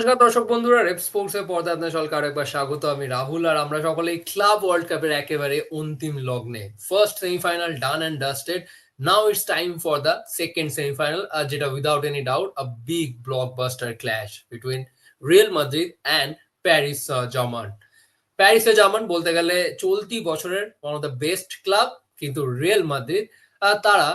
নমস্কার দর্শক বন্ধুরা, রেপ স্পোর্টস এর পর্দায় আপনার সকলকে আরেকবার স্বাগত। আমি রাহুল আর আমরা সকলেই ক্লাব ওয়ার্ল্ড কাপের একেবারে অন্তিম লগ্নে। First semifinal done and dusted now it's time for the second semifinal আর যেটা without any doubt a big blockbuster clash between Real Madrid and Paris Germain প্যারিসে জার্মান বলতে গেলে চলতি বছরের one of the best club কিন্তু Real Madrid তারা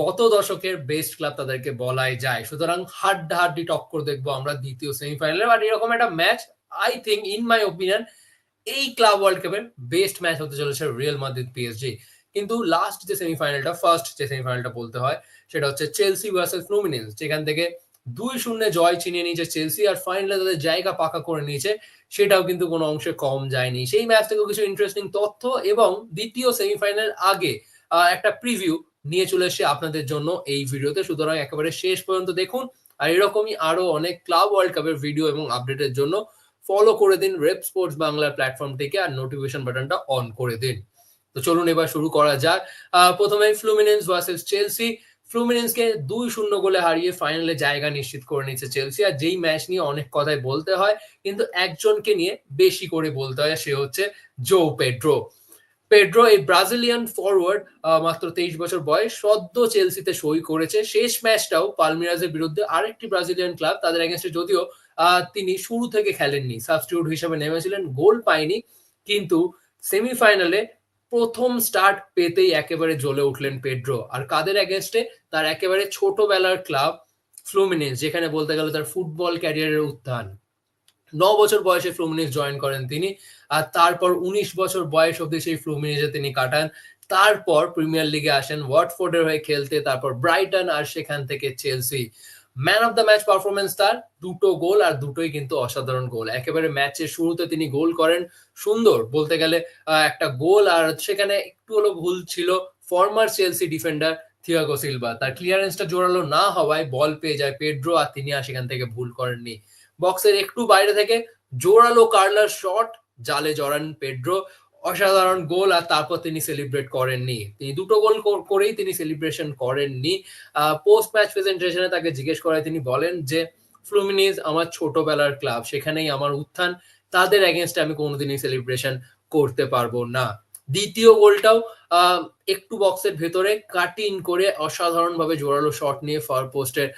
গত দশকের বেস্ট ক্লাব তাদেরকে বলাই যায়। সুতরাং হাড্ডা হাড্ডাহাড্ডি টক্কর দেখব আমরা দ্বিতীয় সেমিফাইনালে বাট এরকম একটা match I think in my opinion এই ক্লাব ওয়ার্ল্ড কাপের বেস্ট ম্যাচ হতে চলেছে রিয়েল মাদ্রিদ পিএসজি কিন্তু লাস্ট যে সেমিফাইনালটা ফার্স্ট যে সেমিফাইনালটা বলতে হয়, সেটা হচ্ছে চেলসি ভার্সেস ফ্লুমিনেন্স যেখান থেকে দুই শূন্য জয় ছিনিয়ে নিয়েছে চেলসি আর ফাইনালে তাদের জায়গা পাকা করে নিয়েছে, সেটাও কিন্তু কোনো অংশে কম যায়নি। সেই ম্যাচ থেকেও কিছু ইন্টারেস্টিং তথ্য এবং দ্বিতীয় সেমিফাইনাল আগে একটা প্রিভিউ নিয়ে চলে এসে আপনাদের জন্য এই ভিডিওতে। সুতরাং একেবারে শেষ পর্যন্ত দেখুন আর এরকমই আরও অনেক ক্লাব ওয়ার্ল্ড কাপের ভিডিও এবং আপডেটের জন্য ফলো করে দিন রেপ স্পোর্টস বাংলার প্ল্যাটফর্ম থেকে আর নোটিফিকেশন বাটনটা অন করে দিন। তো চলুন এবার শুরু করা যাক। প্রথমে ফ্লুমিনেন্স ভার্সেস চেলসি ফ্লুমিনেন্সকে দুই শূন্য গোলে হারিয়ে ফাইনালে জায়গা নিশ্চিত করে নিচ্ছে চেলসি আর যেই ম্যাচ নিয়ে অনেক কথাই বলতে হয়, কিন্তু একজনকে নিয়ে বেশি করে বলতে হয়, সে হচ্ছে জো পেড্রো পেড্রো এই ব্রাজিলিয়ান ফরওয়ার্ড মাত্র তেইশ বছর বয়স, সদ্য চেলসিতে সই করেছে। শেষ ম্যাচটাও পালমিরাজের বিরুদ্ধে আরেকটি ব্রাজিলিয়ান ক্লাব তাদের এগেনস্টে যদিও তিনি শুরু থেকে খেলেননি। সাবস্টিটিউট হিসেবে নেমেছিলেন, গোল পায়নি, কিন্তু সেমিফাইনালে প্রথম স্টার্ট পেতেই একেবারে জ্বলে উঠলেন পেড্রো আর কাদের এগেনস্টে তার একেবারে ছোটবেলার ক্লাব ফ্লুমিনেন্স যেখানে বলতে গেলে তার ফুটবল ক্যারিয়ারের উত্থান। ন বছর বয়সে ফ্লুমিনিস জয়েন করেন তিনি। আর তারপর উনিশ বছর বয়স অব্দি সেই ফ্লুমিনিসে তিনি কাটান। তারপর প্রিমিয়ার লিগে আসেন ওয়াটফোর্ডের হয়ে খেলতে, তারপর ব্রাইটন আর সেখান থেকে Chelsea man of the match performance তার, দুটো গোল আর দুটোই কিন্তু অসাধারণ গোল। একেবারে ম্যাচের শুরুতে তিনি গোল করেন। সুন্দর বলতে গেলে একটা গোল আর সেখানে একটু হলো ভুল ছিল। Former Chelsea defender Thiago Silva তার ক্লিয়ারেন্সটা জোরালো না হওয়ায় বল পেয়ে যায় পেড্রো আর তিনি আর সেখান থেকে ভুল করেননি। বক্সের একটু বাইরে থেকে, জোরালো কার্লার শট জালে জড়ান পেড্রো, অসাধারণ গোল, আর তারপর তিনি সেলিব্রেট করেননি। তিনি দুটো গোল করেই তিনি সেলিব্রেশন করেননি। পোস্ট ম্যাচ প্রেজেন্টেশনে তাকে জিজ্ঞেস করায় তিনি বলেন যে, ফ্লুমিনিজ আমার ছোটবেলার ক্লাব সেখানেই আমার উত্থান। তাদের এগেনস্টে আমি কোনোদিনই সেলিব্রেশন করতে পারব না। দ্বিতীয় গোলটাও একটু বক্সের ভেতরে কাট করে অসাধারণ ভাবে জোরালো শট নিয়ে ফার পোস্টের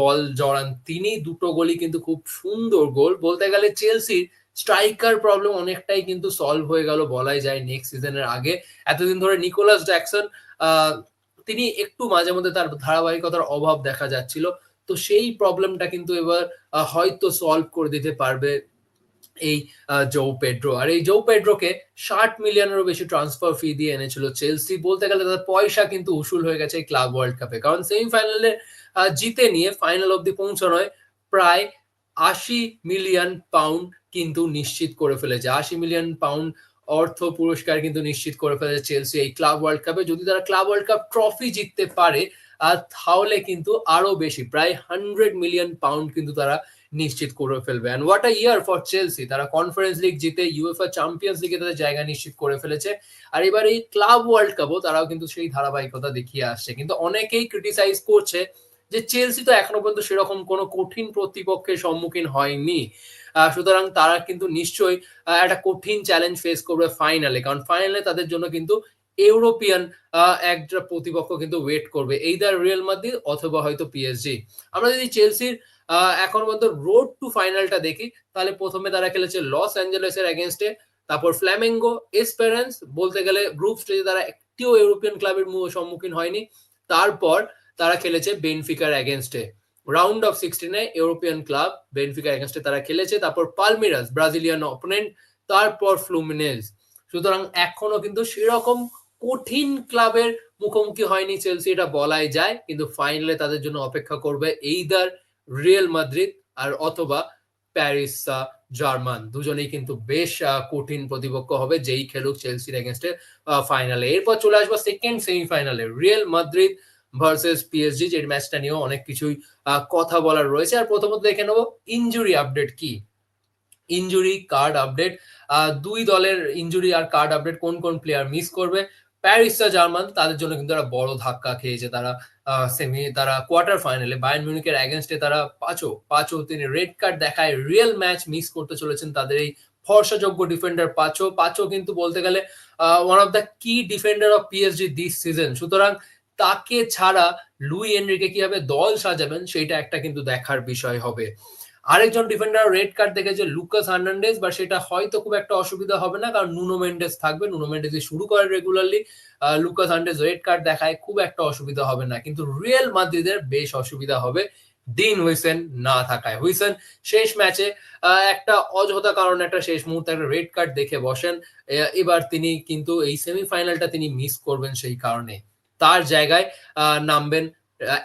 বল জড়ান তিনি। দুটো গোলই কিন্তু খুব সুন্দর গোল। বলতে গেলে চেলসির স্ট্রাইকার প্রবলেম অনেকটাই কিন্তু সলভ হয়ে গেল, বলাই যায় নেক্সট সিজনের আগে। এতদিন ধরে নিকোলাস জ্যাকসন তিনি একটু মাঝে মধ্যে তার ধারাবাহিকতার অভাব দেখা যাচ্ছিল। তো সেই প্রবলেমটা কিন্তু এবার হয়তো সলভ করে দিতে পারবে এই জো পেড্রো আর এই জো পেড্রোকে ষাট মিলিয়নেরও বেশি ট্রান্সফার ফি দিয়ে এনেছিল চেলসি বলতে গেলে তাদের পয়সা কিন্তু উসুল হয়ে গেছে এই ক্লাব ওয়ার্ল্ড কাপে কারণ সেমিফাইনালে জিতে নিয়ে ফাইনাল অব্দি পৌঁছানোয় প্রায় আশি মিলিয়ন পাউন্ড কিন্তু নিশ্চিত করে ফেলেছে। আশি মিলিয়ন পাউন্ড অর্থ পুরস্কার কিন্তু নিশ্চিত করে ফেলেছে চেলসি এই ক্লাব ওয়ার্ল্ড কাপে যদি তারা ক্লাব ওয়ার্ল্ড কাপ ট্রফি জিততে পারে আর তাহলে কিন্তু আরও বেশি, প্রায় হান্ড্রেড মিলিয়ন পাউন্ড কিন্তু তারা নিশ্চিত করে ফেলবে। And what a year for Chelsea তারা কনফারেন্স লিগ জিতে ইউএফআ চ্যাম্পিয়ন্স লিগে তাদের জায়গা নিশ্চিত করে ফেলেছে। আর এবার এই ক্লাব ওয়ার্ল্ড কাপও তারাও কিন্তু সেই ধারাবাহিকতা দেখিয়ে আসছে। কিন্তু অনেকেই ক্রিটিসাইজ করছে যে চেলসি তো এখনও পর্যন্ত সেরকম কোনো কঠিন প্রতিপক্ষের সম্মুখীন হয়নি। সুতরাং তারা কিন্তু নিশ্চয়ই একটা কঠিন চ্যালেঞ্জ ফেস করবে ফাইনালে কারণ ফাইনালে তাদের জন্য কিন্তু ইউরোপিয়ান একটা প্রতিপক্ষ কিন্তু ওয়েট করবে। এই দ্য রিয়েল মাদ্রিদ অথবা হয়তো পিএসজি আমরা যদি চেলসির এখন পর্যন্ত রোড টু ফাইনালটা দেখি, তাহলে প্রথমে তারা খেলেছে লস অ্যাঞ্জেলেসের এগেনস্টে তারপর ফ্ল্যামেঙ্গো এসপেরেন্স বলতে গেলে গ্রুপ স্টেজে তারা একটিও ইউরোপিয়ান ক্লাবের সম্মুখীন হয়নি। তারপর তারা খেলেছে বেনফিকার এগেনস্টে রাউন্ড অফ সিক্সটিনে ইউরোপিয়ান ক্লাব বেনফিকার এগেনস্টে তারা খেলেছে। তারপর পালমিরাস ব্রাজিলিয়ান অপোনেন্ট তারপর ফ্লুমিনেজ সুতরাং এখনও কিন্তু সেরকম কঠিন ক্লাবের মুখোমুখি হয়নি চেলসি এটা বলাই যায়। কিন্তু ফাইনালে তাদের জন্য অপেক্ষা করবে এইদার রিয়েল মাদ্রিদ আর অথবা প্যারিস জার্মান দুজনেই কিন্তু বেশ কঠিন প্রতিপক্ষ হবে যেই খেলুক চেলসির এগেনস্টে ফাইনালে এরপর চলে আসব সেকেন্ড সেমিফাইনালে রিয়েল মাদ্রিদ ভার্সেস পিএসজি যে ম্যাচটা নিয়েও অনেক কিছুই কথা বলার রয়েছে। আর প্রথমত দেখে নেব ইঞ্জুরি আপডেট কি? ইঞ্জুরি কার্ড আপডেট দুই দলের ইঞ্জুরি আর কার্ড আপডেট কোন কোন প্লেয়ার মিস করবে? প্যারিস জার্মান তাদের জন্য কিন্তু একটা বড় ধাক্কা খেয়েছে তারা সেমি তারা কোয়ার্টার ফাইনালে বায়ার্ন মিউনিকের অ্যাগেনস্টে তারা পাঁচও পাঁচও তিনি রেড কার্ড দেখায় রিয়েল ম্যাচ মিস করতে চলেছেন তাদের এই ভরসাযোগ্য ডিফেন্ডার পাঁচও পাঁচও কিন্তু বলতে গেলে one of the key defender of PSG this season সুতরাং তাকে ছাড়া লুই এনরিকে কীভাবে দল সাজাবেন সেটা একটা কিন্তু দেখার বিষয় হবে। আরেকজন ডিফেন্ডার রেড কার্ড দেখেছে লুকাস হার্নান্ডেজ, বা সেটা হয়তো খুব একটা অসুবিধা হবে না, কারণ নুনো মেন্ডেস থাকবে। নুনো মেন্ডেস শুরু করে regularly Lucas Hernandez red card দেখায়, খুব একটা অসুবিধা হবে না। কিন্তু রিয়েল মাদ্রিদের বেশ অসুবিধা হবে ডিন হুইসেন না থাকায়। হুইসেন শেষ ম্যাচে একটা অযথা কারণে একটা শেষ মুহূর্তে একটা রেড কার্ড দেখে বসেন। এবার তিনি কিন্তু এই সেমিফাইনালটা তিনি মিস করবেন সেই কারণে। তার জায়গায় নামবেন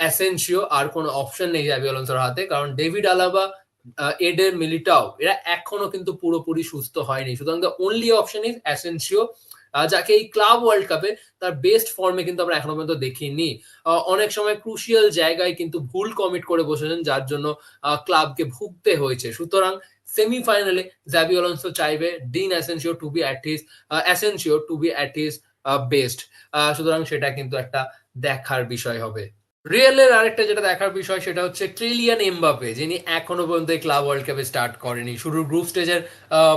অ্যাসেন্সিও আর কোনো অপশন নেই জাবি অলন্সোর হাতে, কারণ ডেভিড আলাবা এডের মিলিটাও এরা এখনও কিন্তু পুরোপুরি সুস্থ হয়নি। সুতরাং the only option is Asensio যাকে এই ক্লাব ওয়ার্ল্ড কাপে তার বেস্ট ফর্মে কিন্তু আমরা এখনও পর্যন্ত দেখিনি। অনেক সময় ক্রুশিয়াল জায়গায় কিন্তু ভুল কমিট করে বসেছেন, যার জন্য ক্লাবকে ভুগতে হয়েছে। সুতরাং সেমিফাইনালে জাবি অলন্সো চাইবে Dean Asensio to be at his Asensio to be at his best সুতরাং সেটা কিন্তু একটা দেখার বিষয় হবে। রিয়েলের আরেকটা যেটা দেখার বিষয়, সেটা হচ্ছে ট্রিলিয়ান এমবাপে যিনি এখনও পর্যন্ত ক্লাব ওয়ার্ল্ড কাপে স্টার্ট করেনি। শুরুর গ্রুপ স্টেজের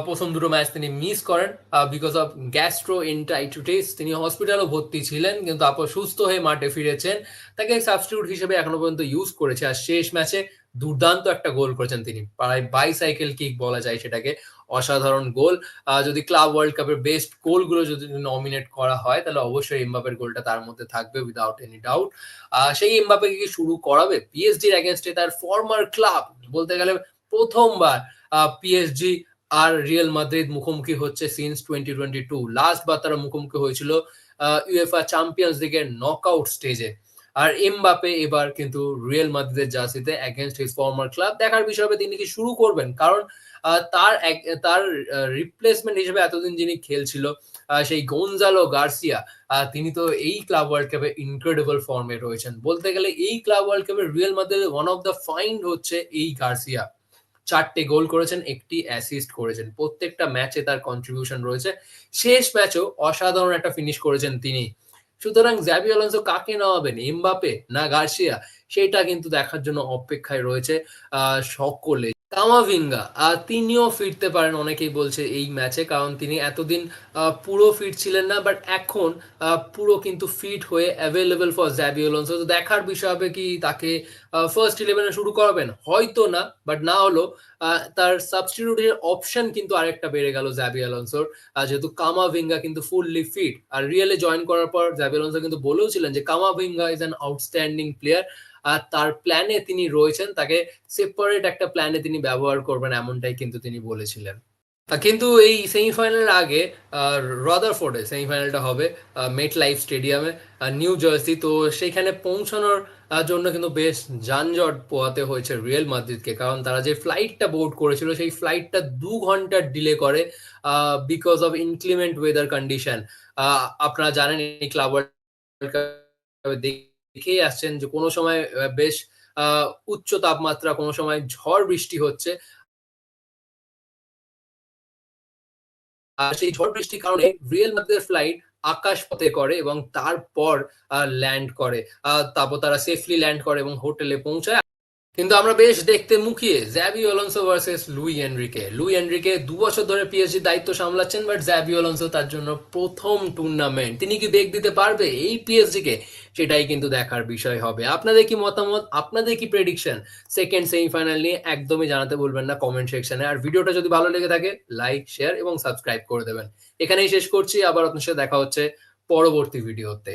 প্রথম দুটো ম্যাচ তিনি মিস করেন বিকজ অফ গ্যাস্ট্রো ইন্টাইটিস তিনি হসপিটালও ভর্তি ছিলেন, কিন্তু তারপর সুস্থ হয়ে মাঠে ফিরেছেন। তাকে সাবস্টিটিউট হিসেবে এখনও পর্যন্ত ইউজ করেছে। আর শেষ ম্যাচে দুর্দান্ত একটা গোল করেছেন তিনি। প্রায় বাইসাইকেল কিক বলা যায় সেটাকে। অসাধারণ গোল। যদি ক্লাব ওয়ার্ল্ড কাপের বেস্ট গোলগুলো যদি নমিনেট করা হয়, তাহলে অবশ্যই এমবাপের গোলটা তার মধ্যে থাকবে উইদাউট এনি ডাউট সেই এমবাপে কি শুরু করাবে? পিএসজির অ্যাগেনস্টে তার ফর্মার ক্লাব বলতে গেলে প্রথমবার পিএসজি আর রিয়েল মাদ্রিদ মুখোমুখি হচ্ছে since twenty twenty two last বার তারা মুখোমুখি হয়েছিল ইউএফআ চ্যাম্পিয়ন্স লিগের নক আউট স্টেজে আর এমবাপে এবার কিন্তু রিয়েল মাদ্রিদের জার্সিতে অ্যাগেনস্ট হিজ ফর্মার ক্লাব দেখার বিষয় তিনি কি শুরু করবেন? কারণ তার তার রিপ্লেসমেন্ট হিসেবে এতদিন যিনি খেলছিল সেই গোনজালো গার্সিয়া তিনি তো এই ক্লাব ওয়ার্ল্ড কাপে ইনক্রেডিবল ফর্মে রয়েছেন। বলতে গেলে এই ক্লাব ওয়ার্ল্ড কাপের রিয়েল মাদ্রিদের ওয়ান অফ দ্য ফাইন্ড হচ্ছে এই গার্সিয়া চারটে গোল করেছেন, একটি অ্যাসিস্ট করেছেন। প্রত্যেকটা ম্যাচে তার কন্ট্রিবিউশন রয়েছে। শেষ ম্যাচেও অসাধারণ একটা ফিনিশ করেছেন তিনি। সুতরাং জ্যাবি অলন্সো কাকে নেওয়াবেন এমবাপে না গার্সিয়া? সেটা কিন্তু দেখার জন্য অপেক্ষায় রয়েছে সকলে। কামাভিঙ্গা তিনিও ফিরতে পারেন, অনেকেই বলছে এই ম্যাচে, কারণ তিনি এতদিন পুরো ফিট ছিলেন না বাট এখন পুরো কিন্তু ফিট হয়ে অ্যাভেলেবেল ফর জ্যাবি তো দেখার বিষয় হবে কি তাকে ফার্স্ট ইলেভেনে শুরু করাবেন? হয়তো না বাট না হলো তার সাবস্টিটিউটের অপশন কিন্তু আরেকটা বেড়ে গেল জ্যাবি আলন্সোর যেহেতু কামাভিঙ্গা কিন্তু ফুললি ফিট আর রিয়েলে জয়েন করার পর জ্যাবি আলন্সো কিন্তু বলেও ছিলেন যে Camavinga is an outstanding player আর তার প্ল্যানে তিনি রয়েছেন, তাকে সেপারেট একটা প্ল্যানে তিনি ব্যবহার করবেন এমনটাই কিন্তু তিনি বলেছিলেন। কিন্তু এই সেমিফাইনালের আগে রদারফোর্ডে সেমিফাইনালটা হবে মেট লাইফ স্টেডিয়ামে নিউ জার্সি তো সেইখানে পৌঁছানোর জন্য কিন্তু বেশ যানজট পোয়াতে হয়েছে রিয়েল মাদ্রিদকে কারণ তারা যে ফ্লাইটটা বোর্ড করেছিল, সেই ফ্লাইটটা দু ঘণ্টার ডিলে করে because of inclement weather condition আপনারা জানেন এই ক্লাব দেখেই আসছেন যে কোনো সময় বেশ উচ্চ তাপমাত্রা, কোনো সময় ঝড় বৃষ্টি হচ্ছে। আর সেই ঝড় বৃষ্টির কারণে রিয়েল মাদ্রিদের ফ্লাইট আকাশ পথে করে এবং তারপর ল্যান্ড করে। তারপর তারা সেফলি ল্যান্ড করে এবং হোটেলে পৌঁছায়। কিন্তু আমরা বেশ দেখতে মুখিয়ে Xabi Alonso versus Luis Enrique. Luis Enrique দু বছর ধরে পিএসজি দায়িত্ব সামলাচ্ছেন, বাট জ্যাবি অলন্সো তার জন্য প্রথম টুর্নামেন্ট তিনি কি বেগ দিতে পারবে এই পিএসজি কে সেটাই কিন্তু দেখার বিষয় হবে। আপনাদের কি মতামত? আপনাদের কি প্রেডিকশন সেকেন্ড সেমিফাইনাল নিয়ে একদমই জানাতে বলবেন না কমেন্ট সেকশনে আর ভিডিওটা যদি ভালো লেগে থাকে লাইক শেয়ার এবং সাবস্ক্রাইব করে দেবেন। এখানেই শেষ করছি। আবার আপনার সাথে দেখা হচ্ছে পরবর্তী ভিডিওতে